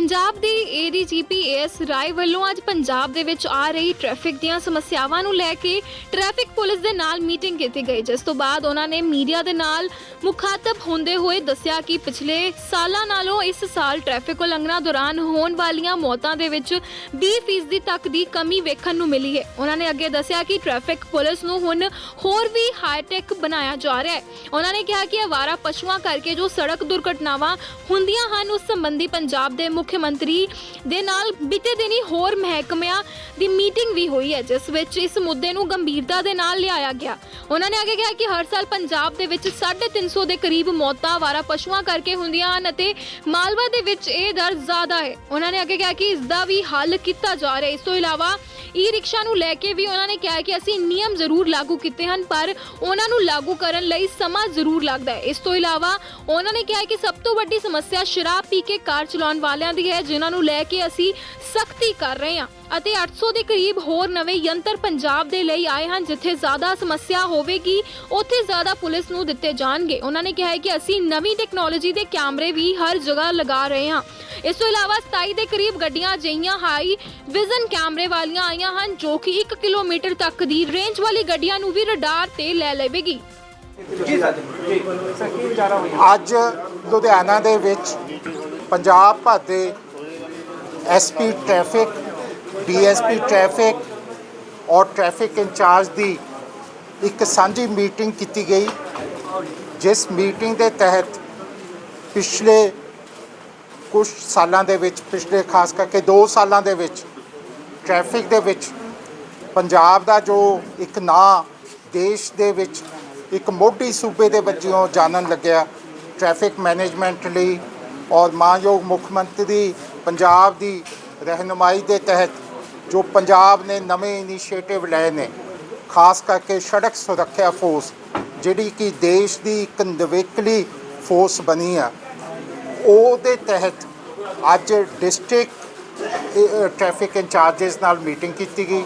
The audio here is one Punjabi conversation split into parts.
ਪੰਜਾਬ ਦੇ ਏਡੀਜੀਪੀ ਐਸ ਰਾਏ ਵੱਲੋਂ ਅੱਜ ਪੰਜਾਬ ਦੇ ਵਿੱਚ ਆ ਰਹੀ ਟ੍ਰੈਫਿਕ ਦੀਆਂ ਸਮੱਸਿਆਵਾਂ ਨੂੰ ਲੈ ਕੇ ਟ੍ਰੈਫਿਕ ਪੁਲਿਸ ਦੇ ਨਾਲ ਮੀਟਿੰਗ ਕੀਤੀ ਗਈ, ਜਿਸ ਤੋਂ ਬਾਅਦ ਉਹਨਾਂ ਨੇ ਮੀਡੀਆ ਦੇ ਨਾਲ ਮੁਖਾਤਬ ਹੁੰਦੇ ਹੋਏ ਦੱਸਿਆ ਕਿ ਪਿਛਲੇ ਸਾਲਾਂ ਨਾਲੋਂ ਇਸ ਸਾਲ ਟ੍ਰੈਫਿਕ ਉਲੰਘਣਾ ਦੌਰਾਨ ਹੋਣ ਵਾਲੀਆਂ ਮੌਤਾਂ ਦੇ ਵਿੱਚ 20% ਤੱਕ ਦੀ ਕਮੀ ਵੇਖਣ ਨੂੰ ਮਿਲੀ ਹੈ। ਉਹਨਾਂ ਨੇ ਅੱਗੇ ਦੱਸਿਆ ਕਿ ਟ੍ਰੈਫਿਕ ਪੁਲਿਸ ਨੂੰ ਹੁਣ ਹੋਰ ਵੀ ਹਾਈਟੈਕ ਬਣਾਇਆ ਜਾ ਰਿਹਾ ਹੈ। ਉਹਨਾਂ ਨੇ ਕਿਹਾ ਕਿ ਆਵਾਰਾ ਪਸ਼ੂਆਂ ਕਰਕੇ ਜੋ ਸੜਕ ਦੁਰਘਟਨਾਵਾਂ ਹੁੰਦੀਆਂ ਹਨ, ਉਸ ਸੰਬੰਧੀ ਪੰਜਾਬ ਦੇ ਮੁੱਖ ਮੁੱਖ ਮੰਤਰੀ ਦੇ ਨਾਲ ਬੀਤੇ ਦਿਨੀ ਹੋਰ ਮਹਿਕਮਿਆਂ ਦੀ ਮੀਟਿੰਗ ਵੀ ਹੋਈ ਹੈ, ਜਿਸ ਵਿੱਚ ਇਸ ਮੁੱਦੇ ਨੂੰ ਗੰਭੀਰਤਾ ਦੇ ਨਾਲ ਲਿਆਇਆ ਗਿਆ। ਉਹਨਾਂ ਨੇ ਅੱਗੇ ਕਿਹਾ ਕਿ ਹਰ ਸਾਲ ਪੰਜਾਬ ਦੇ ਵਿੱਚ 350 ਦੇ ਕਰੀਬ ਮੌਤਾਂ ਆਵਾਰਾ ਪਸ਼ੂਆਂ ਕਰਕੇ ਹੁੰਦੀਆਂ ਹਨ ਅਤੇ ਮਾਲਵਾ ਦੇ ਵਿੱਚ ਇਹ ਦਰ ਜ਼ਿਆਦਾ ਹੈ। ਉਹਨਾਂ ਨੇ ਅੱਗੇ ਕਿਹਾ ਕਿ ਇਸ ਦਾ ਵੀ ਹੱਲ ਕੀਤਾ ਜਾ ਰਿਹਾ ਇਸ ਤੋਂ ਇਲਾਵਾ ਈ ਰਿਕਸ਼ਾ ਨੂੰ ਲੈ ਕੇ ਵੀ ਉਹਨਾਂ ਨੇ ਕਿਹਾ ਕਿ ਅਸੀਂ ਨਿਯਮ ਜ਼ਰੂਰ ਲਾਗੂ ਕੀਤੇ ਹਨ, ਪਰ ਉਹਨਾਂ ਨੂੰ ਲਾਗੂ ਕਰਨ ਲਈ ਸਮਾਂ ਜ਼ਰੂਰ ਲੱਗਦਾ ਹੈ। ਇਸ ਤੋਂ ਇਲਾਵਾ ਉਹਨਾਂ ਨੇ ਕਿਹਾ ਕਿ ਸਭ ਤੋਂ ਵੱਡੀ ਸਮੱਸਿਆ ਸ਼ਰਾਬ ਪੀ ਕੇ ਕਾਰ ਚਲਾਉਣ ਵਾਲਿਆਂ ਦੀ ਹੈ ਜਿਨ੍ਹਾਂ ਨੂੰ ਲੈ ਕੇ ਅਸੀਂ ਸਖਤੀ ਕਰ ਰਹੇ ਹਾਂ। ਅਤੇ 800 ਦੇ ਕਰੀਬ ਹੋਰ ਨਵੇਂ ਯੰਤਰ ਪੰਜਾਬ ਦੇ ਲਈ ਆਏ ਹਨ ਜਿੱਥੇ ਜ਼ਿਆਦਾ ਸਮੱਸਿਆ ਹੋਵੇਗੀ ਉੱਥੇ ਜ਼ਿਆਦਾ ਪੁਲਿਸ ਨੂੰ ਦਿੱਤੇ ਜਾਣਗੇ। ਉਹਨਾਂ ਨੇ ਕਿਹਾ ਹੈ ਕਿ ਅਸੀਂ ਨਵੀਂ ਟੈਕਨੋਲੋਜੀ ਦੇ ਕੈਮਰੇ ਵੀ ਹਰ ਜਗ੍ਹਾ ਲਗਾ ਰਹੇ ਹਾਂ। ਇਸ ਤੋਂ ਇਲਾਵਾ 27 ਦੇ ਕਰੀਬ ਗੱਡੀਆਂ ਅਜਿਹੀਆਂ ਹਾਈ ਵਿਜ਼ਨ ਕੈਮਰੇ ਵਾਲੀਆਂ ਆਈਆਂ ਹਨ ਜੋ ਕਿ 1 ਕਿਲੋਮੀਟਰ ਤੱਕ ਦੀ ਰੇਂਜ ਵਾਲੀ ਗੱਡੀਆਂ ਨੂੰ ਵੀ ਰਡਾਰ ਤੇ ਲੈ ਲਵੇਗੀ। ਅੱਜ ਲੁਧਿਆਣਾ ਦੇ ਵਿੱਚ ਪੰਜਾਬ ਭਰ ਦੇ ਐਸਪੀ ਟ੍ਰੈਫਿਕ ਡੀਐਸਪੀ ਟ੍ਰੈਫਿਕ ਔਰ ਟ੍ਰੈਫਿਕ ਇੰਚਾਰਜ ਦੀ ਇੱਕ ਸਾਂਝੀ ਮੀਟਿੰਗ ਕੀਤੀ ਗਈ, ਜਿਸ ਮੀਟਿੰਗ ਦੇ ਤਹਿਤ ਪਿਛਲੇ ਕੁਝ ਸਾਲਾਂ ਦੇ ਵਿੱਚ, ਪਿਛਲੇ ਖਾਸ ਕਰਕੇ 2 ਸਾਲਾਂ ਦੇ ਵਿੱਚ, ਟ੍ਰੈਫਿਕ ਦੇ ਵਿੱਚ, ਪੰਜਾਬ ਦਾ ਜੋ ਇੱਕ ਨਾਂ ਦੇਸ਼ ਦੇ ਵਿੱਚ ਇੱਕ ਮੋਢੀ ਸੂਬੇ ਦੇ ਵਜੋਂ ਜਾਣਨ ਲੱਗਿਆ, ਟ੍ਰੈਫਿਕ ਮੈਨੇਜਮੈਂਟ ਲਈ ਔਰ ਮਾਨਯੋਗ ਮੁੱਖ ਮੰਤਰੀ ਪੰਜਾਬ ਦੀ ਰਹਿਨੁਮਾਈ ਦੇ ਤਹਿਤ ਜੋ ਪੰਜਾਬ ਨੇ ਨਵੇਂ ਇਨੀਸ਼ੀਏਟਿਵ ਲਏ ਨੇ, ਖਾਸ ਕਰਕੇ ਸੜਕ ਸੁਰੱਖਿਆ ਫੋਰਸ, ਜਿਹੜੀ ਕਿ ਦੇਸ਼ ਦੀ ਇੱਕ ਨਵੇਕਲੀ ਫੋਰਸ ਬਣੀ ਆ, ਉਹਦੇ ਤਹਿਤ ਅੱਜ ਡਿਸਟ੍ਰਿਕਟ ਟ੍ਰੈਫਿਕ ਇੰਚਾਰਜਸ ਨਾਲ ਮੀਟਿੰਗ ਕੀਤੀ ਗਈ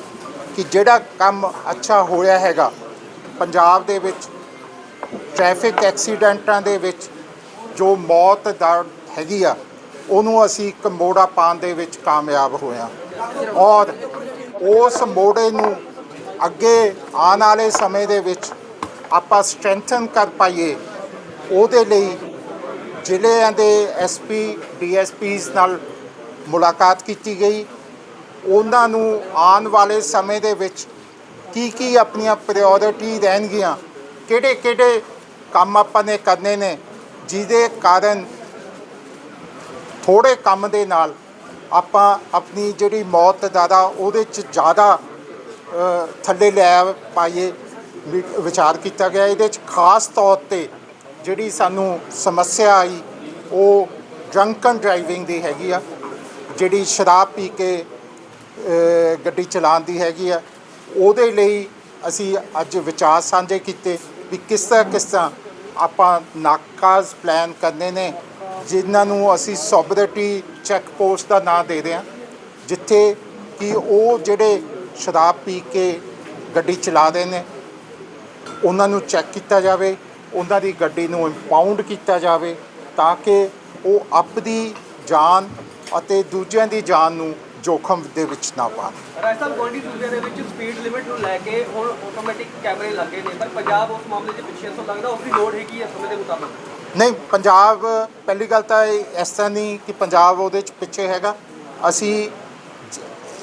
ਕਿ ਜਿਹੜਾ ਕੰਮ ਅੱਛਾ ਹੋਇਆ ਹੈਗਾ, ਪੰਜਾਬ ਦੇ ਵਿੱਚ, ਟ੍ਰੈਫਿਕ ਐਕਸੀਡੈਂਟਾਂ ਦੇ ਵਿੱਚ ਜੋ ਮੌਤ ਦਰ ਹੈਗੀ ਆ, ਉਹਨੂੰ ਅਸੀਂ ਇੱਕ ਮੋੜਾ ਪਾਉਣ ਦੇ ਵਿੱਚ ਕਾਮਯਾਬ ਹੋਇਆ ਔਰ ਉਸ ਮੋੜੇ ਨੂੰ ਅੱਗੇ ਆਉਣ ਵਾਲੇ ਸਮੇਂ ਦੇ ਵਿੱਚ ਆਪਾਂ ਸਟਰੈਂਥਨ ਕਰ ਪਾਈਏ, ਉਹਦੇ ਲਈ ਜ਼ਿਲ੍ਹਿਆਂ ਦੇ ਐਸਪੀ ਡੀਐਸਪੀਸ ਨਾਲ ਮੁਲਾਕਾਤ ਕੀਤੀ ਗਈ। ਉਹਨਾਂ ਨੂੰ ਆਉਣ ਵਾਲੇ ਸਮੇਂ ਦੇ ਵਿੱਚ ਕੀ ਕੀ ਆਪਣੀਆਂ ਪ੍ਰਾਇੋਰਟੀ ਰਹਿਣਗੀਆਂ ਕਿਹੜੇ ਕਿਹੜੇ ਕੰਮ ਆਪਾਂ ਨੇ ਕਰਨੇ ਨੇ, ਜਿਹਦੇ ਕਾਰਨ ਥੋੜੇ ਕੰਮ ਦੇ ਨਾਲ ਆਪਾਂ ਆਪਣੀ ਜਿਹੜੀ ਮੌਤ ਦਾਦਾ ਉਹਦੇ ਚ ਜ਼ਿਆਦਾ ਥੱਲੇ ਲੈ ਪਾਈਏ ਵਿਚਾਰ ਕੀਤਾ ਗਿਆ। ਇਹਦੇ ਚ ਖਾਸ ਤੌਰ ਤੇ ਜਿਹੜੀ ਸਾਨੂੰ ਸਮੱਸਿਆ ਆਈ, ਉਹ ਡਰੰਕਨ ਡਰਾਈਵਿੰਗ ਦੀ ਹੈਗੀ ਆ, ਜਿਹੜੀ ਸ਼ਰਾਬ ਪੀ ਕੇ ਗੱਡੀ ਚਲਾਉਣ ਦੀ ਹੈਗੀ ਆ। ਉਹਦੇ ਲਈ ਅਸੀਂ ਅੱਜ ਵਿਚਾਰ ਸਾਂਝੇ ਕੀਤੇ ਵੀ ਕਿਸ ਤਰ੍ਹਾਂ ਕਿਸ ਤਰ੍ਹਾਂ ਆਪਾਂ ਨਾਕਾਜ਼ ਪਲਾਨ ਕਰਨੇ ਨੇ। ਜਿਨ੍ਹਾਂ ਨੂੰ ਅਸੀਂ ਸੋਬਰਿਟੀ ਚੈੱਕ ਪੋਸਟ ਦਾ ਨਾਂ ਦੇ ਰਹੇ ਹਾਂ, ਜਿੱਥੇ ਕਿ ਉਹ ਜਿਹੜੇ ਸ਼ਰਾਬ ਪੀ ਕੇ ਗੱਡੀ ਚਲਾ ਰਹੇ ਨੇ, ਉਹਨਾਂ ਨੂੰ ਚੈੱਕ ਕੀਤਾ ਜਾਵੇ, ਉਹਨਾਂ ਦੀ ਗੱਡੀ ਨੂੰ ਇੰਪਾਊਂਡ ਕੀਤਾ ਜਾਵੇ, ਤਾਂ ਕਿ ਉਹ ਆਪਦੀ ਜਾਨ ਅਤੇ ਦੂਜਿਆਂ ਦੀ ਜਾਨ ਨੂੰ ਜੋਖਮ ਦੇ ਵਿੱਚ ਨਾ ਪਾਉਣ ਰਾਏ ਸਾਹਿਬ ਗੋਲਡੀ ਸੂਬੇ ਦੇ ਵਿੱਚ ਸਪੀਡ ਲਿਮਿਟ ਨੂੰ ਲੈ ਕੇ ਹੁਣ ਆਟੋਮੈਟਿਕ ਕੈਮਰੇ ਲੱਗੇ ਨੇ, ਪਰ ਪੰਜਾਬ ਉਸ ਮਾਮਲੇ 'ਚ ਪਿੱਛੇ ਸੋ ਲੱਗਦਾ ਉਸ ਦੀ ਲੋੜ ਹੈਗੀ ਹੈ ਸਮੇਂ ਦੇ ਮੁਤਾਬਕ। ਨਹੀਂ, ਪੰਜਾਬ, ਪਹਿਲੀ ਗੱਲ ਤਾਂ ਇਹ ਇਸ ਤਰ੍ਹਾਂ ਨਹੀਂ ਕਿ ਪੰਜਾਬ ਉਹਦੇ ਚ ਪਿੱਛੇ ਹੈਗਾ। ਅਸੀਂ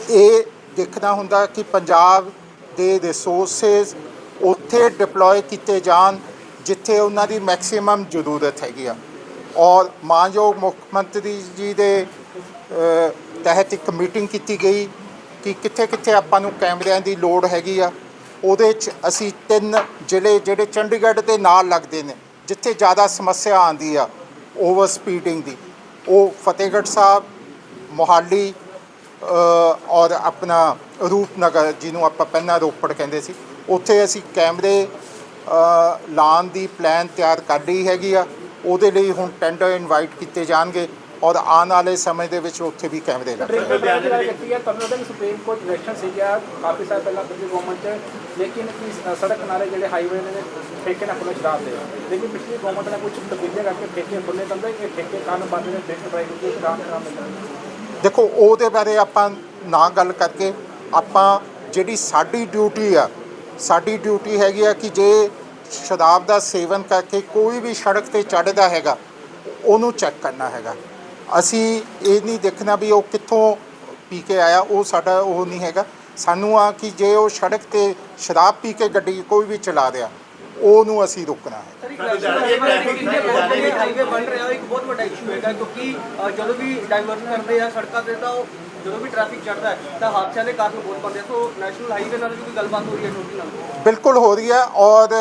ਇਹ ਦੇਖਣਾ ਹੁੰਦਾ ਕਿ ਪੰਜਾਬ ਦੇ ਰਿਸੋਰਸਸ ਉੱਥੇ ਡਿਪਲੋਏ ਕੀਤੇ ਜਾਣ ਜਿੱਥੇ ਉਹਨਾਂ ਦੀ ਮੈਕਸਿਮਮ ਜ਼ਰੂਰਤ ਹੈਗੀ ਆ। ਔਰ ਮਾਨਯੋਗ ਮੁੱਖ ਮੰਤਰੀ ਜੀ ਦੇ ਤਹਿਤ ਇੱਕ ਮੀਟਿੰਗ ਕੀਤੀ ਗਈ ਕਿ ਕਿੱਥੇ ਕਿੱਥੇ ਆਪਾਂ ਨੂੰ ਕੈਮਰਿਆਂ ਦੀ ਲੋੜ ਹੈਗੀ ਆ। ਉਹਦੇ 'ਚ ਅਸੀਂ ਤਿੰਨ ਜ਼ਿਲ੍ਹੇ ਜਿਹੜੇ ਚੰਡੀਗੜ੍ਹ ਦੇ ਨਾਲ ਲੱਗਦੇ ਨੇ। ਜਿੱਥੇ ਜ਼ਿਆਦਾ ਸਮੱਸਿਆ ਆਉਂਦੀ ਆ ਓਵਰ ਸਪੀਡਿੰਗ ਦੀ ਉਹ ਫਤਿਹਗੜ੍ਹ ਸਾਹਿਬ ਮੋਹਾਲੀ ਔਰ ਆਪਣਾ ਰੂਪਨਗਰ ਜਿਹਨੂੰ ਆਪਾਂ ਪਹਿਲਾਂ ਰੋਪੜ ਕਹਿੰਦੇ ਸੀ ਉੱਥੇ ਅਸੀਂ ਕੈਮਰੇ ਅ, ਲਾਉਣ ਦੀ ਪਲਾਨ ਤਿਆਰ ਕਰ ਲਈ ਹੈਗੀ ਆ ਉਹਦੇ ਲਈ ਹੁਣ ਟੈਂਡਰ ਇਨਵਾਈਟ ਕੀਤੇ ਜਾਣਗੇ। ਔਰ ਆਉਣ ਵਾਲੇ ਸਮੇਂ ਦੇ ਵਿੱਚ ਉੱਥੇ ਵੀ ਕੈਮਰੇ ਲੱਗਣਗੇ। ਕੀਤੀ ਹੈ ਸੁਪਰੀਮ ਕੋਰਟ ਡਾਇਰੈਕਸ਼ਨ ਸੀਗਾ? ਕਾਫੀ ਸਾਲ ਪਹਿਲਾਂ ਪਿਛਲੀ ਗਵਰਨਮੈਂਟ 'ਚ ਲੇਕਿਨ ਕਿ ਸੜਕ ਕਿਨਾਰੇ ਜਿਹੜੇ ਹਾਈਵੇ ਨੇ ਠੇਕੇ ਨਾਲ ਖੁੱਲ੍ਹੇ ਸ਼ਰਾਬ ਦੇ ਲੇਕਿਨ ਪਿਛਲੀ ਗਵਰਨਮੈਂਟ ਨੇ ਕੁਝ ਤਬਦੀਲੀਆਂ ਕਰਕੇ ਠੇਕੇ ਖੁੱਲ੍ਹੇ ਕਹਿੰਦੇ ਕਿ ਠੇਕੇ ਕਾਰਨ ਬੰਦ ਨੇ ਪ੍ਰਾਈਸ ਕੋਈ ਸ਼ਰਾਬ ਸ਼ਰਾਬ ਮਿਲਦਾ ਦੇਖੋ ਉਹਦੇ ਬਾਰੇ ਆਪਾਂ ਨਾ ਗੱਲ ਕਰਕੇ ਆਪਾਂ ਜਿਹੜੀ ਸਾਡੀ ਡਿਊਟੀ ਆ ਸਾਡੀ ਡਿਊਟੀ ਹੈਗੀ ਆ ਕਿ ਜੇ ਸ਼ਰਾਬ ਦਾ ਸੇਵਨ ਕਰਕੇ ਕੋਈ ਵੀ ਸੜਕ ਤੇ ਚੜ੍ਹਦਾ ਹੈਗਾ ਉਹਨੂੰ ਚੈੱਕ ਕਰਨਾ ਹੈਗਾ। ਅਸੀਂ ਇਹ ਨਹੀਂ ਦੇਖਣਾ ਵੀ ਉਹ ਕਿੱਥੋਂ ਪੀ ਕੇ ਆਇਆ ਉਹ ਸਾਡਾ ਉਹ ਨਹੀਂ ਹੈਗਾ। ਸਾਨੂੰ ਆ ਕਿ ਜੇ ਉਹ ਸੜਕ ਤੇ ਸ਼ਰਾਬ ਪੀ ਕੇ ਗੱਡੀ ਕੋਈ ਵੀ ਚਲਾ ਰਿਹਾ ਉਹਨੂੰ ਅਸੀਂ ਰੋਕਣਾ ਹੈ। ਸਰ ਇੱਕ ਹਾਈਵੇ ਬਣ ਰਿਹਾ ਉਹ ਇੱਕ ਬਹੁਤ ਵੱਡਾ ਇਸ਼ੂ ਹੈਗਾ ਕਿਉਂਕਿ ਅ, ਜਦੋਂ ਵੀ ਡਾਈਵਰਟ ਕਰਦੇ ਆ ਸੜਕਾਂ ਤੇ ਤਾਂ ਉਹ ਜਦੋਂ ਵੀ ਟ੍ਰੈਫਿਕ ਚੜਦਾ ਹੈ ਤਾਂ ਹਾਦਸਿਆਂ ਦੇ ਕਾਰਨ ਬਹੁਤ ਬਣਦੇ ਆ। ਸੋ ਨੈਸ਼ਨਲ ਹਾਈਵੇ ਨਾਲ ਵੀ ਕੋਈ ਗੱਲਬਾਤ ਹੋ ਰਹੀ ਹੈ ਛੋਟੀ ਨਾਲ? ਬਿਲਕੁਲ ਹੋ ਰਹੀ ਹੈ ਔਰ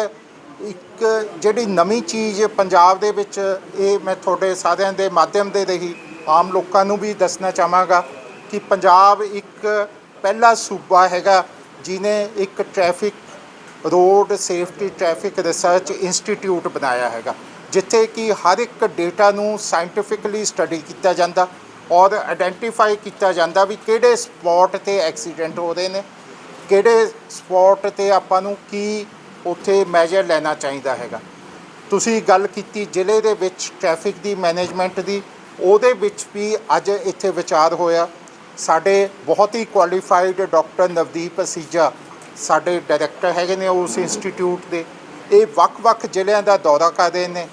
ਇੱਕ ਜਿਹੜੀ ਨਵੀਂ ਚੀਜ਼ ਪੰਜਾਬ ਦੇ ਵਿੱਚ ਇਹ ਮੈਂ ਤੁਹਾਡੇ ਸਾਰਿਆਂ ਦੇ ਮਾਧਿਅਮ ਦੇ ਰਹੀ, ਆਮ ਲੋਕਾਂ ਨੂੰ ਵੀ ਦੱਸਣਾ ਚਾਹਾਂਗਾ ਕਿ ਪੰਜਾਬ ਇੱਕ ਪਹਿਲਾ ਸੂਬਾ ਹੈਗਾ ਜਿਨੇ ਇੱਕ traffic road safety traffic research institute ਬਣਾਇਆ ਹੈਗਾ, ਜਿੱਥੇ ਕਿ ਹਰ ਇੱਕ ਡੇਟਾ ਨੂੰ ਸਾਇੰਟੀਫਿਕਲੀ ਸਟੱਡੀ ਕੀਤਾ ਜਾਂਦਾ ਔਰ ਆਇਡੈਂਟੀਫਾਈ ਕੀਤਾ ਜਾਂਦਾ ਵੀ ਕਿਹੜੇ ਸਪੌਟ ਤੇ ਐਕਸੀਡੈਂਟ ਹੋ ਰਹੇ ਨੇ, ਕਿਹੜੇ ਸਪੌਟ ਤੇ ਆਪਾਂ ਨੂੰ ਕੀ ਉੱਥੇ ਮੈਜਰ ਲੈਣਾ ਚਾਹੀਦਾ ਹੈਗਾ। ਤੁਸੀਂ ਗੱਲ ਕੀਤੀ ਜ਼ਿਲ੍ਹੇ ਦੇ ਵਿੱਚ ਟ੍ਰੈਫਿਕ ਦੀ ਮੈਨੇਜਮੈਂਟ ਦੀ, ਉਹਦੇ ਵਿੱਚ ਵੀ ਅੱਜ ਇੱਥੇ ਵਿਚਾਰ ਹੋਇਆ। ਸਾਡੇ ਬਹੁਤ ਹੀ ਕੁਆਲੀਫਾਈਡ ਡਾਕਟਰ ਨਵਦੀਪ ਅਸੀਜਾ ਸਾਡੇ ਡਾਇਰੈਕਟਰ ਹੈਗੇ ਨੇ ਉਸ ਇੰਸਟੀਚਿਊਟ ਦੇ। ਇਹ ਵੱਖ-ਵੱਖ ਜ਼ਿਲ੍ਹਿਆਂ ਦਾ ਦੌਰਾ ਕਰ ਰਹੇ ਨੇ।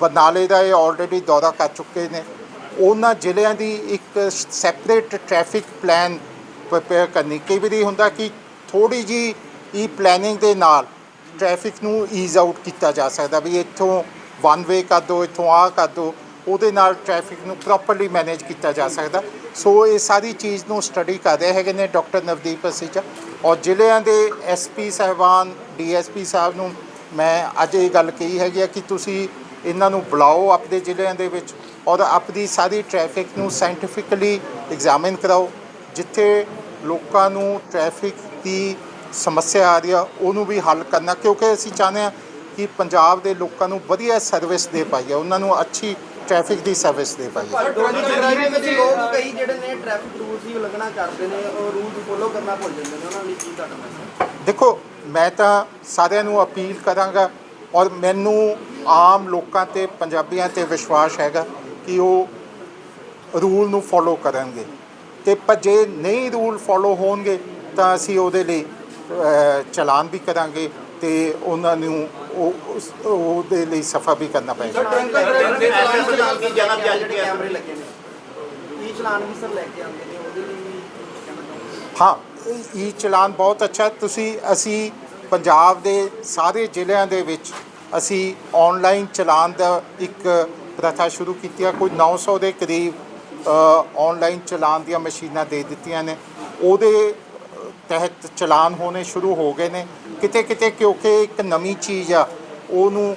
ਬਰਨਾਲੇ ਦਾ ਇਹ ਆਲਰੇਡੀ ਦੌਰਾ ਕਰ ਚੁੱਕੇ ਨੇ। ਉਹਨਾਂ ਜ਼ਿਲ੍ਹਿਆਂ ਦੀ ਇੱਕ ਸੈਪਰੇਟ ਟ੍ਰੈਫਿਕ ਪਲਾਨ ਪ੍ਰਪੇਅਰ ਕਰਨੀ। ਕਈ ਵਾਰੀ ਹੁੰਦਾ ਕਿ ਥੋੜੀ ਜੀ ਇਹ ਪਲੈਨਿੰਗ ਦੇ ਨਾਲ ਟ੍ਰੈਫਿਕ ਨੂੰ ਈਜ਼ ਆਊਟ ਕੀਤਾ ਜਾ ਸਕਦਾ ਵੀ ਇੱਥੋਂ ਵਨ ਵੇ ਕਰ ਦਿਓ, ਇੱਥੋਂ ਆ ਕਰ ਦਿਓ, ਉਹਦੇ ਨਾਲ ਟ੍ਰੈਫਿਕ ਨੂੰ ਪ੍ਰੋਪਰਲੀ ਮੈਨੇਜ ਕੀਤਾ ਜਾ ਸਕਦਾ। ਸੋ ਇਹ ਸਾਰੀ ਚੀਜ਼ ਨੂੰ ਸਟੱਡੀ ਕਰ ਰਹੇ ਹੈਗੇ ਨੇ ਡਾਕਟਰ ਨਵਦੀਪ ਅਸੀਜਾ ਔਰ ਜ਼ਿਲ੍ਹਿਆਂ ਦੇ ਐਸਪੀ ਸਾਹਿਬਾਨ ਡੀਐਸਪੀ ਸਾਹਿਬ ਨੂੰ ਮੈਂ ਅੱਜ ਇਹ ਗੱਲ ਕਹੀ ਹੈਗੀ ਆ ਕਿ ਤੁਸੀਂ ਇਹਨਾਂ ਨੂੰ ਬੁਲਾਓ ਆਪਣੇ ਜ਼ਿਲ੍ਹਿਆਂ ਦੇ ਵਿੱਚ ਔਰ ਆਪਣੀ ਸਾਰੀ ਟ੍ਰੈਫਿਕ ਨੂੰ ਸਾਇੰਟੀਫਿਕਲੀ ਐਗਜ਼ਾਮਿਨ ਕਰਾਓ, ਜਿੱਥੇ ਲੋਕਾਂ ਨੂੰ ਟ੍ਰੈਫਿਕ ਦੀ ਸਮੱਸਿਆ ਆ ਰਹੀ ਆ ਉਹਨੂੰ ਵੀ ਹੱਲ ਕਰਨਾ ਕਿਉਂਕਿ ਅਸੀਂ ਚਾਹੁੰਦੇ ਹਾਂ ਕਿ ਪੰਜਾਬ ਦੇ ਲੋਕਾਂ ਨੂੰ ਵਧੀਆ ਸਰਵਿਸ ਦੇ ਪਾਈਏ ਉਹਨਾਂ ਨੂੰ ਅੱਛੀ ਟ੍ਰੈਫਿਕ ਦੀ ਸਰਵਿਸ ਦੇ ਪਾਈਏ। ਪਰ ਡਰਾਈਵਿੰਗ ਵਿੱਚ ਲੋਕ ਕਈ ਜਿਹੜੇ ਨੇ ਟ੍ਰੈਫਿਕ ਰੂਲਸ ਹੀ ਉਲੰਘਣਾ ਕਰਦੇ ਨੇ ਉਹ ਰੂਲਸ ਫੋਲੋ ਕਰਨਾ ਭੁੱਲ ਜਾਂਦੇ ਨੇ ਉਹਨਾਂ ਲਈ ਕੀ ਤੁਹਾਡਾ ਮੈਸੇਜ ਦੇਖੋ ਮੈਂ ਤਾਂ ਸਾਰਿਆਂ ਨੂੰ ਅਪੀਲ ਕਰਾਂਗਾ ਔਰ ਮੈਨੂੰ ਆਮ ਲੋਕਾਂ ਤੇ ਪੰਜਾਬੀਆਂ ਤੇ ਵਿਸ਼ਵਾਸ ਹੈਗਾ ਕਿ ਉਹ ਰੂਲ ਨੂੰ ਫੋਲੋ ਕਰਨਗੇ। ਤੇ ਪਰ ਜੇ ਨਹੀਂ ਰੂਲ ਫੋਲੋ ਹੋਣਗੇ ਤਾਂ ਅਸੀਂ ਉਹਦੇ ਲਈ ਚਲਾਨ ਵੀ ਕਰਾਂਗੇ ਤੇ ਉਹਨਾਂ ਨੂੰ ਉਹ ਉਹਦੇ ਲਈ ਸਫਾ ਵੀ ਕਰਨਾ ਪਏਗਾ। ਕੈਮਰੇ ਲੱਗੇ ਨੇ। ਇਹ ਚਲਾਨ ਵੀ ਸਰ ਲੈ ਕੇ ਆਉਂਦੇ ਨੇ ਉਹਦੇ ਲਈ ਵੀ ਕਹਿਣਾ ਚਾਹੁੰਦਾ ਹਾਂ ਇਹ ਚਲਾਨ ਬਹੁਤ ਅੱਛਾ ਤੁਸੀਂ ਅਸੀਂ ਪੰਜਾਬ ਦੇ ਸਾਰੇ ਜ਼ਿਲ੍ਹਿਆਂ ਦੇ ਵਿੱਚ ਅਸੀਂ ਆਨਲਾਈਨ ਚਲਾਨ ਦਾ ਇੱਕ ਪ੍ਰਥਾ ਸ਼ੁਰੂ ਕੀਤੀ ਹੈ। ਕੋਈ 900 ਦੇ ਕਰੀਬ ਆਨਲਾਈਨ ਚਲਾਨ ਦੀਆਂ ਮਸ਼ੀਨਾਂ ਦੇ ਦਿੱਤੀਆਂ ਨੇ। ਉਹਦੇ ਤਹਿਤ ਚਲਾਨ ਹੋਣੇ ਸ਼ੁਰੂ ਹੋ ਗਏ ਨੇ। ਕਿਤੇ ਕਿਤੇ ਕਿਉਂਕਿ ਇੱਕ ਨਵੀਂ ਚੀਜ਼ ਆ ਉਹਨੂੰ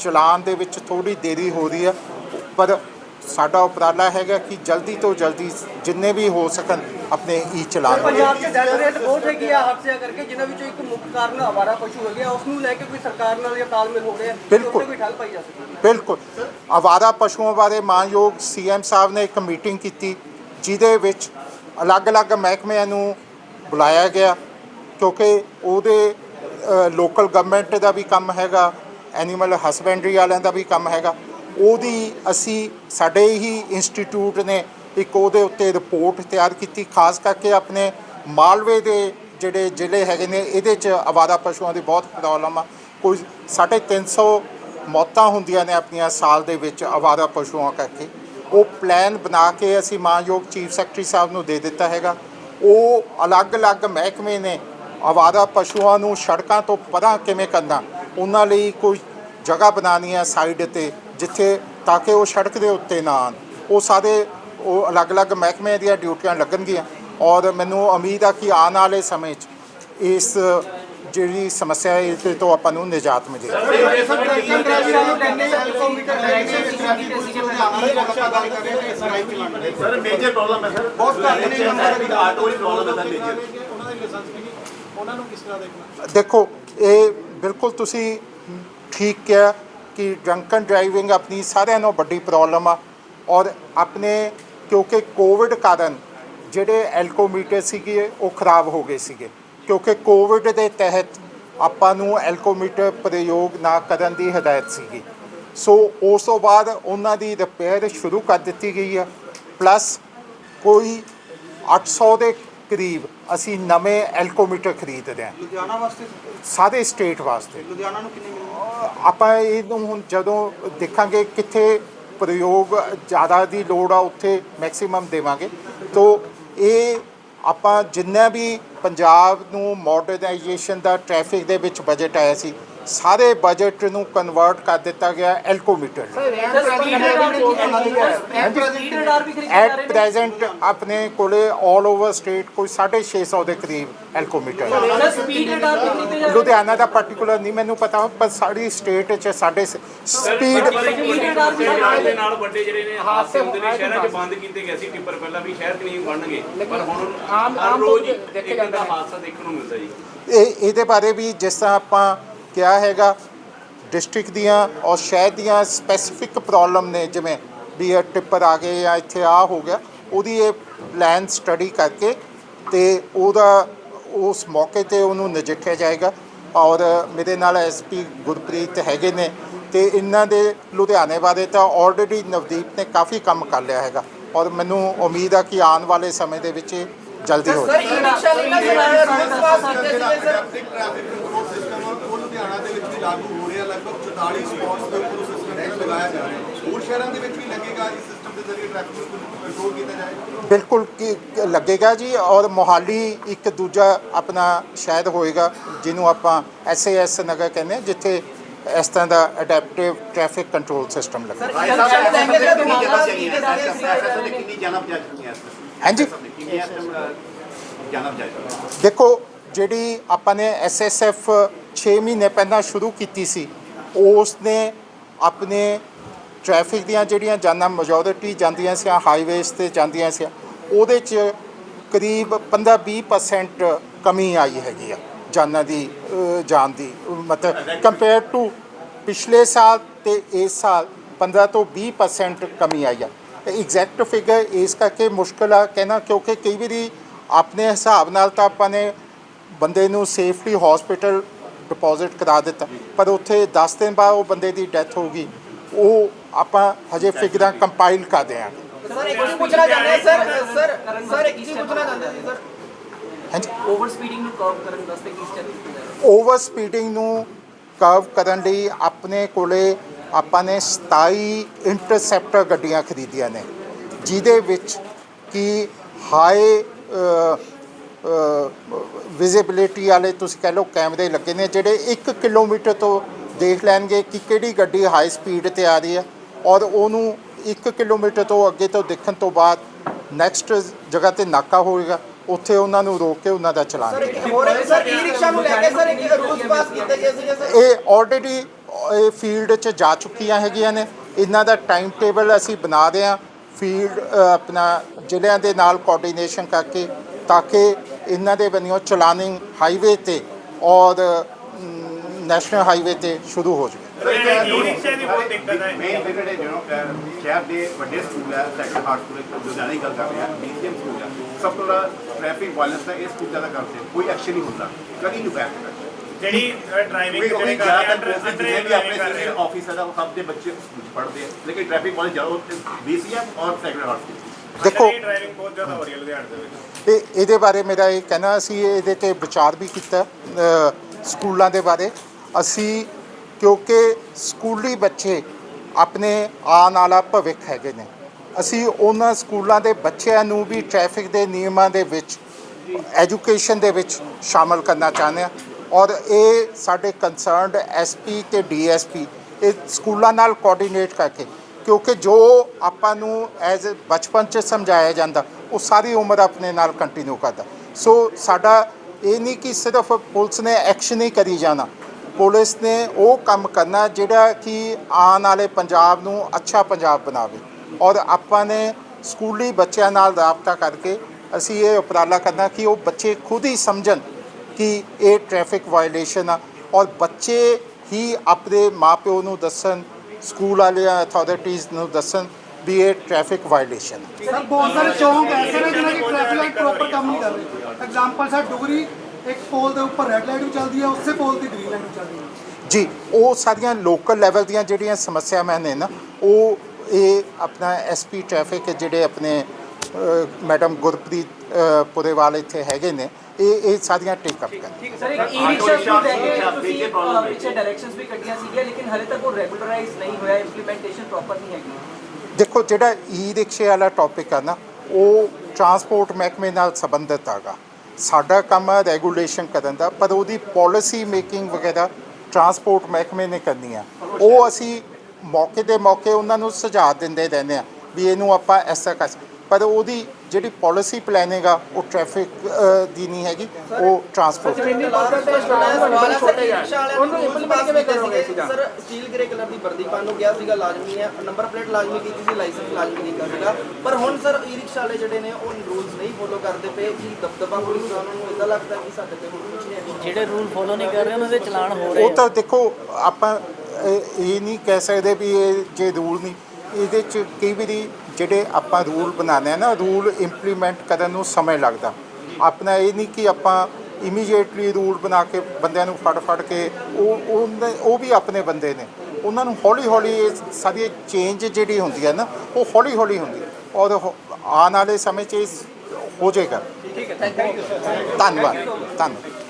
ਚਲਾਨ ਦੇ ਵਿੱਚ ਥੋੜੀ ਦੇਰੀ ਹੋ ਰਹੀ ਆ। ਪਰ ਸਾਡਾ ਉਪਰਾਲਾ ਹੈਗਾ ਕਿ ਜਲਦੀ ਤੋਂ ਜਲਦੀ ਜਿੰਨੇ ਵੀ ਹੋ ਸਕਣ ਆਪਣੇ ਈ ਚਲਾਨ ਪੰਜਾਬ 'ਚ ਡੈਥ ਰੇਟ ਬਹੁਤ ਹੈਗੀ ਆ ਹਾਦਸਿਆਂ ਕਰਕੇ ਜਿਨ੍ਹਾਂ ਵਿੱਚੋਂ ਇੱਕ ਮੁੱਖ ਕਾਰਨ ਆਵਾਰਾ ਪਸ਼ੂ ਹੋ ਗਿਆ ਉਸ ਨੂੰ ਲੈ ਕੇ ਕੋਈ ਸਰਕਾਰ ਨਾਲ ਜਾਂ ਤਾਲਮੇਲ ਹੋ ਰਿਹਾ ਬਿਲਕੁਲ। ਕੋਈ ਠੱਲ ਪਾਈ ਜਾ ਸਕਦੀ ਬਿਲਕੁਲ। ਆਵਾਰਾ ਪਸ਼ੂਆਂ ਬਾਰੇ ਮਾਨਯੋਗ ਸੀਐਮ ਸਾਹਿਬ ਨੇ ਇੱਕ ਮੀਟਿੰਗ ਕੀਤੀ ਜਿਹਦੇ ਵਿੱਚ ਅਲੱਗ-ਅਲੱਗ ਮਹਿਕਮਿਆਂ ਨੂੰ ਬੁਲਾਇਆ ਗਿਆ, ਕਿਉਂਕਿ ਉਹਦੇ ਲੋਕਲ ਗਵਰਨਮੈਂਟ ਦਾ ਵੀ ਕੰਮ ਹੈਗਾ ਐਨੀਮਲ ਹਸਬੈਂਡਰੀ ਵਾਲਿਆਂ ਦਾ ਵੀ ਕੰਮ ਹੈਗਾ। ਉਹਦੀ ਅਸੀਂ, ਸਾਡੇ ਹੀ ਇੰਸਟੀਚਿਊਟ ਨੇ ਇੱਕ ਉਹਦੇ ਉੱਤੇ ਰਿਪੋਰਟ ਤਿਆਰ ਕੀਤੀ, ਖਾਸ ਕਰਕੇ ਆਪਣੇ ਮਾਲਵੇ ਦੇ ਜਿਹੜੇ ਜ਼ਿਲ੍ਹੇ ਹੈਗੇ ਨੇ, ਇਹਦੇ 'ਚ ਆਵਾਰਾ ਪਸ਼ੂਆਂ ਦੀ ਬਹੁਤ ਪ੍ਰੋਬਲਮ ਆ। ਕੋਈ ਸਾਢੇ ਤਿੰਨ ਸੌ ਮੌਤਾਂ ਹੁੰਦੀਆਂ ਨੇ ਆਪਣੀਆਂ ਸਾਲ ਦੇ ਵਿੱਚ ਆਵਾਰਾ ਪਸ਼ੂਆਂ ਕਰਕੇ। ਉਹ ਪਲਾਨ ਬਣਾ ਕੇ ਅਸੀਂ ਮਾਨਯੋਗ ਚੀਫ ਸੈਕਟਰੀ ਸਾਹਿਬ ਨੂੰ ਦੇ ਦਿੱਤਾ ਹੈਗਾ। ਉਹ ਅਲੱਗ-ਅਲੱਗ ਮਹਿਕਮੇ ਨੇ। ਆਵਾਰਾ ਪਸ਼ੂਆਂ ਨੂੰ ਸੜਕਾਂ ਤੋਂ ਪਰਾਂ ਕਿਵੇਂ ਕਰਨਾ? ਉਹਨਾਂ ਲਈ ਕੋਈ ਜਗ੍ਹਾ ਬਣਾਉਣੀ ਹੈ ਸਾਈਡ ਤੇ, ਜਿੱਥੇ ਤਾਂ ਕਿ ਉਹ ਸੜਕ ਦੇ ਉੱਤੇ ਨਾ ਆਉਣ। ਉਹ ਸਾਰੇ ਉਹ ਅਲੱਗ-ਅਲੱਗ ਮਹਿਕਮੇ ਦੀਆਂ ਡਿਊਟੀਆਂ ਲੱਗਣਗੀਆਂ। ਔਰ ਮੈਨੂੰ ਉਮੀਦ ਆ ਕਿ ਆਉਣ ਵਾਲੇ ਸਮੇਂ 'ਚ ਇਸ ਜਿਹੜੀ ਸਮੱਸਿਆ ਹੈ ਇਸ ਤੋਂ ਆਪਾਂ ਨੂੰ ਨਿਜਾਤ ਮਿਲੇਗੀ ਸਰ ਮੇਜਰ ਪ੍ਰੋਬਲਮ ਹੈ ਸਰ ਬਹੁਤ ਘੱਟ ਨੇ ਨੰਬਰ ਆਟੋ ਦੀ ਪ੍ਰੋਬਲਮ ਹੈ ਸਰ ਮੇਜਰ ਉਹਨਾਂ ਨੂੰ ਕਿਸ ਤਰ੍ਹਾਂ ਦੇਖਣਾ ਦੇਖੋ ਇਹ ਬਿਲਕੁਲ ਤੁਸੀਂ ਠੀਕ ਕਿਹਾ ਕਿ ਡਰੰਕਨ ਡਰਾਈਵਿੰਗ ਆਪਣੀ ਸਾਰਿਆਂ ਨਾਲੋਂ ਵੱਡੀ ਪ੍ਰੋਬਲਮ ਆ ਔਰ ਆਪਣੇ ਕਿਉਂਕਿ ਕੋਵਿਡ ਕਾਰਨ ਜਿਹੜੇ ਐਲਕੋਮੀਟਰ ਸੀਗੇ ਉਹ ਖਰਾਬ ਹੋ ਗਏ ਸੀਗੇ ਕਿਉਂਕਿ ਕੋਵਿਡ ਦੇ ਤਹਿਤ ਆਪਾਂ ਨੂੰ ਐਲਕੋਮੀਟਰ ਪ੍ਰਯੋਗ ਨਾ ਕਰਨ ਦੀ ਹਦਾਇਤ ਸੀਗੀ। ਸੋ ਉਸ ਤੋਂ ਬਾਅਦ ਉਹਨਾਂ ਦੀ ਰਿਪੇਅਰ ਸ਼ੁਰੂ ਕਰ ਦਿੱਤੀ ਗਈ ਹੈ ਪਲੱਸ ਕੋਈ 800 ਦੇ ਕਰੀਬ ਅਸੀਂ ਨਵੇਂ ਐਲਕੋਮੀਟਰ ਖਰੀਦ ਰਹੇ ਹਾਂ। ਲੁਧਿਆਣਾ ਵਾਸਤੇ? ਸਾਰੇ ਸਟੇਟ ਵਾਸਤੇ। ਲੁਧਿਆਣਾ ਨੂੰ ਕਿੰਨੇ ਮਿਲਣਗੇ ਆਪਾਂ ਇਹਨੂੰ ਹੁਣ ਜਦੋਂ ਦੇਖਾਂਗੇ ਕਿੱਥੇ ਪ੍ਰਯੋਗ ਜ਼ਿਆਦਾ ਦੀ ਲੋੜ ਆ ਉੱਥੇ ਮੈਕਸਿਮਮ ਦੇਵਾਂਗੇ। ਤੋ ਇਹ ਆਪਾਂ ਜਿੰਨਾ ਵੀ ਪੰਜਾਬ ਨੂੰ ਮਾਡਰਨਾਈਜੇਸ਼ਨ ਦਾ ਟ੍ਰੈਫਿਕ ਦੇ ਵਿੱਚ ਬਜਟ ਆਇਆ ਸੀ ਸਾਰੇ ਬਜਟ ਨੂੰ ਕਨਵਰਟ ਕਰ ਦਿੱਤਾ ਗਿਆ ਐਲਕੋਮੀਟਰ ਐਟ ਪ੍ਰੈਜ਼ੈਂਟ ਆਪਣੇ ਕੋਲੇ 올 ਓਵਰ ਸਟੇਟ ਕੋਈ 650 ਦੇ ਕਰੀਬ ਐਲਕੋਮੀਟਰ ਲੁਧਿਆਣਾ ਦਾ ਪਾਰਟਿਕੂਲਰ ਨਹੀਂ ਮੈਨੂੰ ਪਤਾ ਪਰ ਸਾਡੀ ਸਟੇਟ 'ਚ ਸਾਡੇ ਸਪੀਡ ਨਾਲ ਦੇ ਨਾਲ ਵੱਡੇ ਜਿਹੜੇ ਨੇ ਹਾਦਸੇ ਹੁੰਦੇ ਨੇ ਸ਼ਹਿਰਾਂ 'ਚ ਬੰਦ ਕੀਤੇ ਗਏ ਸੀ ਟਿੱਪਰ ਪਹਿਲਾਂ ਵੀ ਸ਼ਹਿਰ 'ਚ ਨਹੀਂ ਬਣਨਗੇ ਪਰ ਹੁਣ ਆਮ- ਹਰ ਆਮ ਰੋਜ਼ ਤੌਰ ਤੇ ਦੇਖੇ ਇੱਕ ਜਾਂਦੇ ਦਾ ਨੇ। ਹਾਦਸਾ ਦੇਖਣ ਨੂੰ ਮਿਲਦਾ ਜੀ। ਇਹ ਇਹਦੇ ਬਾਰੇ ਵੀ ਜਿਸ ਤਰ੍ਹਾਂ ਆਪਾਂ ਕਿਹਾ ਹੈਗਾ ਡਿਸਟ੍ਰਿਕਟ ਦੀਆਂ ਔਰ ਸ਼ਹਿਰ ਦੀਆਂ ਸਪੈਸੀਫਿਕ ਪ੍ਰੋਬਲਮ ਨੇ ਜਿਵੇਂ ਵੀ ਇਹ ਟਿੱਪਰ ਆ ਗਏ ਜਾਂ ਇੱਥੇ ਆ ਹੋ ਗਿਆ ਉਹਦੀ ਇਹ ਪਲਾਨ ਸਟੱਡੀ ਕਰਕੇ ਤੇ ਉਹਦਾ ਉਸ ਮੌਕੇ ਤੇ ਉਹਨੂੰ ਨਜਿੱਠਿਆ ਜਾਏਗਾ। ਔਰ ਮੇਰੇ ਨਾਲ ਐਸਪੀ ਗੁਰਪ੍ਰੀਤ ਹੈਗੇ ਨੇ ਤੇ ਇਹਨਾਂ ਦੇ ਲੁਧਿਆਣੇ ਬਾਰੇ ਤਾਂ ਆਲਰੇਡੀ ਨਵਦੀਪ ਨੇ ਕਾਫੀ ਕੰਮ ਕਰ ਲਿਆ ਹੈਗਾ। ਔਰ ਮੈਨੂੰ ਉਮੀਦ ਆ ਕਿ ਆਉਣ ਵਾਲੇ ਸਮੇਂ ਦੇ ਵਿੱਚ ਜਲਦੀ ਹੋ ਜਾਏਗਾ। ਲਾਗੂ ਹੋ ਰਿਹਾ ਲਗਭਗ 44 ਸਪੌਟਸ ਦੇ ਉੱਪਰ ਸਿਸਟਮ ਲਗਾਇਆ ਜਾ ਰਿਹਾ ਹੈ ਹੋਰ ਸ਼ਹਿਰਾਂ ਦੇ ਵਿੱਚ ਵੀ ਲੱਗੇਗਾ ਇਸ ਸਿਸਟਮ ਦੇ ਜ਼ਰੀਏ ਟ੍ਰੈਫਿਕ ਨੂੰ ਕੰਟਰੋਲ ਕੀਤਾ ਜਾਏਗਾ ਬਿਲਕੁਲ ਕੀ ਲੱਗੇਗਾ ਜੀ ਔਰ ਮੋਹਾਲੀ ਇੱਕ ਦੂਜਾ ਆਪਣਾ ਸ਼ਾਇਦ ਹੋਏਗਾ ਜਿਹਨੂੰ ਆਪਾਂ ਐਸਏਐਸ ਨਗਰ ਕਹਿੰਦੇ ਹਾਂ, ਜਿੱਥੇ ਇਸ ਤਰ੍ਹਾਂ ਦਾ ਅਡੈਪਟਿਵ ਟ੍ਰੈਫਿਕ ਕੰਟਰੋਲ ਸਿਸਟਮ ਲੱਗਾ ਹਾਂਜੀ ਦੇਖੋ ਜਿਹੜੀ ਆਪਾਂ ਨੇ ਐਸਐਸਐਫ 6 ਮਹੀਨੇ ਪਹਿਲਾਂ ਸ਼ੁਰੂ ਕੀਤੀ ਸੀ ਉਸ ਨੇ ਆਪਣੇ ਟ੍ਰੈਫਿਕ ਦੀਆਂ ਜਿਹੜੀਆਂ ਜਾਨਾਂ ਮੈਜੋਰਿਟੀ ਜਾਂਦੀਆਂ ਸੀ ਹਾਈਵੇਜ਼ ਤੇ ਜਾਂਦੀਆਂ ਸੀ ਉਹਦੇ 'ਚ ਕਰੀਬ 15-20% ਕਮੀ ਆਈ ਹੈਗੀ ਆ ਜਾਨਾਂ ਦੀ ਅ, ਜਾਨ ਦੀ। ਮਤਲਬ ਕੰਪੇਅਰ ਟੂ ਪਿਛਲੇ ਸਾਲ ਤੇ ਇਸ ਸਾਲ 15 ਤੋਂ 20% ਕਮੀ ਆਈ ਆ। ਐਗਜ਼ੈਕਟ ਫਿਗਰ ਇਸ ਕਰਕੇ ਮੁਸ਼ਕਲ ਆ ਕਹਿਣਾ ਕਿਉਂਕਿ ਕਈ ਵਾਰੀ ਆਪਣੇ ਹਿਸਾਬ ਨਾਲ ਤਾਂ ਆਪਾਂ ਨੇ ਬੰਦੇ ਨੂੰ ਸੇਫਲੀ ਹਸਪੀਟਲ ਡਿਪੋਜ਼ਿਟ ਕਰਾ ਦਿੱਤਾ। ਪਰ ਉੱਥੇ 10 ਦਿਨ ਬਾਅਦ ਉਹ ਬੰਦੇ ਦੀ ਡੈਥ ਹੋ ਗਈ। ਉਹ ਆਪਾਂ ਹਜੇ ਫਿਗਰਾਂ ਕੰਪਾਈਲ ਕਰ ਰਹੇ ਹਾਂ। ਸਰ ਇੱਕ ਚੀਜ਼ ਪੁੱਛਣਾ ਚਾਹੁੰਦੇ ਸਰ ਸਰ ਸਰ ਇੱਕ ਚੀਜ਼ ਪੁੱਛਣਾ ਚਾਹੁੰਦੇ ਸੀ ਸਰ? ਹਾਂਜੀ। ਓਵਰ ਸਪੀਡਿੰਗ ਨੂੰ ਕਰਵ ਕਰਨ ਵਾਸਤੇ ਕੀ ਸਟੈਪ ਓਵਰ ਸਪੀਡਿੰਗ ਨੂੰ ਕਰਵ ਕਰਨ ਲਈ ਆਪਣੇ ਕੋਲੇ ਆਪਾਂ ਨੇ 27 ਇੰਟਰਸੈਪਟਰ ਗੱਡੀਆਂ ਖਰੀਦੀਆਂ ਨੇ ਜਿਹਦੇ ਵਿੱਚ ਕਿ ਹਾਈ ਵਿਜ਼ਿਬਿਲਿਟੀ ਵਾਲੇ ਤੁਸੀਂ ਕਹਿ ਲਓ ਕੈਮਰੇ ਲੱਗੇ ਨੇ ਜਿਹੜੇ 1 ਕਿਲੋਮੀਟਰ ਤੋਂ ਦੇਖ ਲੈਣਗੇ ਕਿ ਕਿਹੜੀ ਗੱਡੀ ਹਾਈ ਸਪੀਡ ਤੇ ਆ ਰਹੀ ਹੈ ਔਰ ਉਹਨੂੰ 1 ਕਿਲੋਮੀਟਰ ਤੋਂ ਅੱਗੇ ਤੋਂ ਦੇਖਣ ਤੋਂ ਬਾਅਦ ਨੈਕਸਟ ਜਗ੍ਹਾ ਤੇ ਨਾਕਾ ਹੋਏਗਾ ਉੱਥੇ ਉਹਨਾਂ ਨੂੰ ਰੋਕ ਕੇ ਉਹਨਾਂ ਦਾ ਚਲਾਨ ਇਹ ਆਲਰੇਡੀ ਇਹ ਫੀਲਡ 'ਚ ਜਾ ਚੁੱਕੀਆਂ ਹੈਗੀਆਂ ਨੇ। ਇਹਨਾਂ ਦਾ ਟਾਈਮ ਟੇਬਲ ਅਸੀਂ ਬਣਾ ਰਹੇ ਹਾਂ। ਫੀਲਡ ਆਪਣਾ ਜ਼ਿਲ੍ਹਿਆਂ ਦੇ ਨਾਲ ਕੋਆਰਡੀਨੇਸ਼ਨ ਕਰਕੇ ਤਾਂ ਕਿ ਇਹਨਾਂ ਦੇ ਬਣੀਓ ਚਲਾਨਿੰਗ ਹਾਈਵੇ ਤੇ ਔਰ ਨੈਸ਼ਨਲ ਹਾਈਵੇ ਤੇ ਸ਼ੁਰੂ ਹੋ ਜਾਵੇ ਮੇਨ ਵਿਕਟ ਹੈ। ਜਿਹਨੂੰ ਸ਼ਹਿਰ ਦੇ ਵੱਡੇ ਸਕੂਲ ਹੈ ਸੈਕੰਡ ਹਾਰਟ ਸਕੂਲ ਹੈ ਲੁਧਿਆਣਾ ਦੀ ਗੱਲ ਕਰ ਰਹੇ ਹਾਂ ਡੀਸੀਐਮ ਸਕੂਲ ਹੈ। ਸਭ ਤੋਂ ਜ਼ਿਆਦਾ ਟ੍ਰੈਫਿਕ ਵਾਇਲੈਂਸ ਦਾ ਇਹ ਸਕੂਲ ਜ਼ਿਆਦਾ ਕਰਦੇ ਆ। ਕੋਈ ਐਕਸ਼ਨ ਨਹੀਂ ਹੁੰਦਾ ਕਦੀ ਨਹੀਂ ਫੈਕਟ ਜਿਹੜੀ ਡਰਾਈਵਿੰਗ ਜਿਹੜੇ ਕਰ ਰਹੇ ਵੀ ਆਪਣੇ ਸੀਨੀਅਰ ਆਫਿਸਰ ਆ ਉਹ ਸਭ ਦੇ ਬੱਚੇ ਪੜ੍ਹਦੇ ਆ। ਲੇਕਿਨ ਟ੍ਰੈਫਿਕ ਵਾਲੇ ਜ਼ਿਆਦਾ ਬੀਸੀਐਮ ਔਰ ਸੈਕੰਡ ਹਾਰਟ ਸਕੂਲ ਦੇਖੋ ਡਰਾਈਵਿੰਗ ਬਹੁਤ ਜ਼ਿਆਦਾ ਹੋ ਰਹੀ ਹੈ ਲੁਧਿਆਣੇ ਦੇ ਵਿੱਚ। ਇਹ ਇਹਦੇ ਬਾਰੇ ਮੇਰਾ ਇਹ ਕਹਿਣਾ ਅਸੀਂ ਇਹਦੇ ਤੇ ਵਿਚਾਰ ਵੀ ਕੀਤਾ ਸਕੂਲਾਂ ਦੇ ਬਾਰੇ। ਅਸੀਂ ਕਿਉਂਕਿ ਸਕੂਲੀ ਬੱਚੇ ਆਪਣੇ ਆਉਣ ਵਾਲਾ ਭਵਿੱਖ ਹੈਗੇ ਨੇ। ਅਸੀਂ ਉਹਨਾਂ ਸਕੂਲਾਂ ਦੇ ਬੱਚਿਆਂ ਨੂੰ ਵੀ ਟ੍ਰੈਫਿਕ ਦੇ ਨਿਯਮਾਂ ਦੇ ਵਿੱਚ ਐਜੂਕੇਸ਼ਨ ਦੇ ਵਿੱਚ ਸ਼ਾਮਲ ਕਰਨਾ ਚਾਹੁੰਦੇ ਹਾਂ। ਔਰ ਇਹ ਸਾਡੇ ਕੰਸਰਨਡ ਐਸਪੀ ਤੇ ਡੀਐਸਪੀ ਇਹ ਸਕੂਲਾਂ ਨਾਲ ਕੋਆਰਡੀਨੇਟ ਕਰਕੇ ਕਿਉਂਕਿ ਜੋ ਆਪਾਂ ਨੂੰ ਐਜ਼ ਬਚਪਨ ਚ ਸਮਝਾਇਆ ਜਾਂਦਾ, ਉਹ ਸਾਰੀ ਉਮਰ ਆਪਣੇ ਨਾਲ ਕੰਟੀਨਿਊ ਕਰਦਾ। ਸੋ ਸਾਡਾ ਇਹ ਨਹੀਂ ਕਿ ਸਿਰਫ ਪੁਲਿਸ ਨੇ ਐਕਸ਼ਨ ਹੀ ਕਰੀ ਜਾਣਾ। ਪੁਲਿਸ ਨੇ ਉਹ ਕੰਮ ਕਰਨਾ ਜਿਹੜਾ ਕਿ ਆਉਣ ਵਾਲੇ ਪੰਜਾਬ ਨੂੰ ਅੱਛਾ ਪੰਜਾਬ ਬਣਾਵੇ। ਔਰ ਆਪਾਂ ਨੇ ਸਕੂਲੀ ਬੱਚਿਆਂ ਨਾਲ ਰਾਬਤਾ ਕਰਕੇ ਅਸੀਂ ਇਹ ਉਪਰਾਲਾ ਕਰਨਾ ਕਿ ਉਹ ਬੱਚੇ ਖੁਦ ਹੀ ਸਮਝਣ ਕਿ ਇਹ ਟ੍ਰੈਫਿਕ ਵਾਇਲੇਸ਼ਨ ਆ। ਔਰ ਬੱਚੇ ਹੀ ਆਪਣੇ ਮਾਪਿਓ ਨੂੰ ਦੱਸਣ ਸਕੂਲ ਵਾਲਿਆਂ ਅਥਾਰਟੀਜ਼ ਨੂੰ ਦੱਸਣ ਵੀ ਇਹ ਟ੍ਰੈਫਿਕ ਵਾਇਲੇਸ਼ਨ ਹੈ। ਸਰ ਬਹੁਤ ਸਾਰੇ ਚੌਂਕ ਐਸੇ ਨੇ ਜਿਹਨਾਂ ਦੀ ਟ੍ਰੈਫਿਕ ਲਾਈਟ ਪ੍ਰੋਪਰ ਕੰਮ ਨਹੀਂ ਕਰ ਰਹੀ। ਐਗਜ਼ਾਮਪਲ ਸਰ ਡੁਗਰੀ ਇੱਕ ਪੋਲ ਦੇ ਉੱਪਰ ਰੈੱਡ ਲਾਈਟ ਵੀ ਚੱਲਦੀ ਹੈ ਉਸੇ ਪੋਲ ਤੇ ਗ੍ਰੀਨ ਲਾਈਟ ਵੀ ਚੱਲਦੀ ਹੈ। ਜੀ ਉਹ ਸਾਰੀਆਂ ਲੋਕਲ ਲੈਵਲ ਦੀਆਂ ਜਿਹੜੀਆਂ ਸਮੱਸਿਆਵਾਂ ਨੇ ਨਾ ਉਹ ਇਹ ਆਪਣਾ ਐਸਪੀ ਟ੍ਰੈਫਿਕ ਜਿਹੜੇ ਆਪਣੇ ਮੈਡਮ ਗੁਰਪ੍ਰੀਤ ਪੁਰੇਵਾਲ ਇੱਥੇ ਹੈਗੇ ਨੇ ਇਹ ਇਹ ਸਾਰੀਆਂ ਟੇਕ ਅਪ ਕਰਨ ਸਰ ਇੱਕ ਈ ਰਿਕਸ਼ਾ ਨੂੰ ਲੈ ਕੇ ਤੁਸੀਂ ਅ, ਪਿੱਛੇ ਡਾਇਰੈਕਸ਼ਨਸ ਵੀ ਕੱਢੀਆਂ ਸੀਗੀਆਂ ਲੇਕਿਨ ਹਲੇ ਤੱਕ ਉਹ ਰੈਗੂਲਰਾਈਜ਼ ਨਹੀਂ ਹੋਇਆ ਇੰਪਲੀਮੈਂਟੇਸ਼ਨ ਪ੍ਰੋਪਰ ਨਹੀਂ ਹੈਗੀ। ਦੇਖੋ ਜਿਹੜਾ ਈ ਰਿਕਸ਼ੇ ਵਾਲਾ ਟੌਪਿਕ ਆ ਨਾ ਉਹ ਟਰਾਂਸਪੋਰਟ ਮਹਿਕਮੇ ਨਾਲ ਸੰਬੰਧਿਤ ਹੈਗਾ। ਸਾਡਾ ਕੰਮ ਹੈ ਰੈਗੂਲੇਸ਼ਨ ਕਰਨ ਦਾ ਪਰ ਉਹਦੀ ਪਾਲਿਸੀ ਮੇਕਿੰਗ ਵਗੈਰਾ ਟਰਾਂਸਪੋਰਟ ਮਹਿਕਮੇ ਨੇ ਕਰਨੀ ਆ। ਉਹ ਅਸੀਂ ਮੌਕੇ ਦੇ ਮੌਕੇ ਉਹਨਾਂ ਨੂੰ ਸੁਝਾਅ ਦਿੰਦੇ ਰਹਿੰਦੇ ਆ ਵੀ ਇਹਨੂੰ ਆਪਾਂ ਐਸਾ ਕਰ ਪਰ ਉਹਦੀ ਜਿਹੜੀ ਪਾਲਿਸੀ ਪਲੈਨਿੰਗ ਆ ਉਹ ਟ੍ਰੈਫਿਕ ਦੀ ਨਹੀਂ ਹੈਗੀ ਉਹ ਟਰਾਂਸਪੋਰਟ ਉਹਨੂੰ ਇੰਪਲੀਮੈਂਟ ਕਿਵੇਂ ਕਰੋਗੇ ਸਰ ਸਟੀਲ ਗ੍ਰੇ ਕਲਰ ਦੀ ਵਰਦੀ ਪਾਉਣ ਨੂੰ ਕਿਹਾ ਸੀਗਾ ਲਾਜ਼ਮੀ ਹੈ ਨੰਬਰ ਪਲੇਟ ਲਾਜ਼ਮੀ ਕੀਤੀ ਸੀ ਲਾਇਸੈਂਸ ਲਾਜ਼ਮੀ ਕੀਤਾ ਸੀਗਾ। ਪਰ ਹੁਣ ਸਰ ਈ ਰਿਕਸ਼ਾ ਵਾਲੇ ਜਿਹੜੇ ਨੇ ਉਹ ਰੂਲਸ ਨਹੀਂ ਫੋਲੋ ਕਰਦੇ ਪਏ ਕੀ ਦਬਦਬਾ ਪੁਲਿਸ ਦਾ ਉਹਨਾਂ ਨੂੰ ਇਦਾਂ ਲੱਗਦਾ ਕਿ ਸਾਡੇ ਤੇ ਹੁਣ ਕੁਝ ਨਹੀਂ ਹੈ ਜਿਹੜੇ ਰੂਲ ਫੋਲੋ ਨਹੀਂ ਕਰ ਰਹੇ ਉਹਨਾਂ ਦੇ ਚਲਾਨ ਹੋ ਉਹ ਤਾਂ ਦੇਖੋ ਆਪਾਂ ਇਹ ਇਹ ਨਹੀਂ ਕਹਿ ਸਕਦੇ ਵੀ ਇਹ ਜੇ ਰੂਲ ਨਹੀਂ ਇਹਦੇ ਚ ਕਈ ਵਾਰੀ ਜਿਹੜੇ ਆਪਾਂ ਰੂਲ ਬਣਾਉਂਦੇ ਆ ਨਾ ਰੂਲ ਇੰਪਲੀਮੈਂਟ ਕਰਨ ਨੂੰ ਸਮੇਂ ਲੱਗਦਾ। ਆਪਣਾ ਇਹ ਨਹੀਂ ਕਿ ਆਪਾਂ ਇਮੀਡੀਏਟਲੀ ਰੂਲ ਬਣਾ ਕੇ ਬੰਦਿਆਂ ਨੂੰ ਫੜ ਫੜ ਕੇ ਉਹ ਉਹ ਵੀ ਆਪਣੇ ਬੰਦੇ ਨੇ। ਉਹਨਾਂ ਨੂੰ ਹੌਲੀ ਹੌਲੀ ਇਹ ਸਾਰੀ ਚੇਂਜ ਜਿਹੜੀ ਹੁੰਦੀ ਹੈ ਨਾ ਉਹ ਹੌਲੀ ਹੌਲੀ ਹੁੰਦੀ ਔਰ ਆਉਣ ਵਾਲੇ ਸਮੇਂ 'ਚ ਇਹ ਹੋ ਜਾਏਗਾ। ਠੀਕ ਹੈ ਥੈਂਕ ਯੂ ਧੰਨਵਾਦ ਧੰਨਵਾਦ।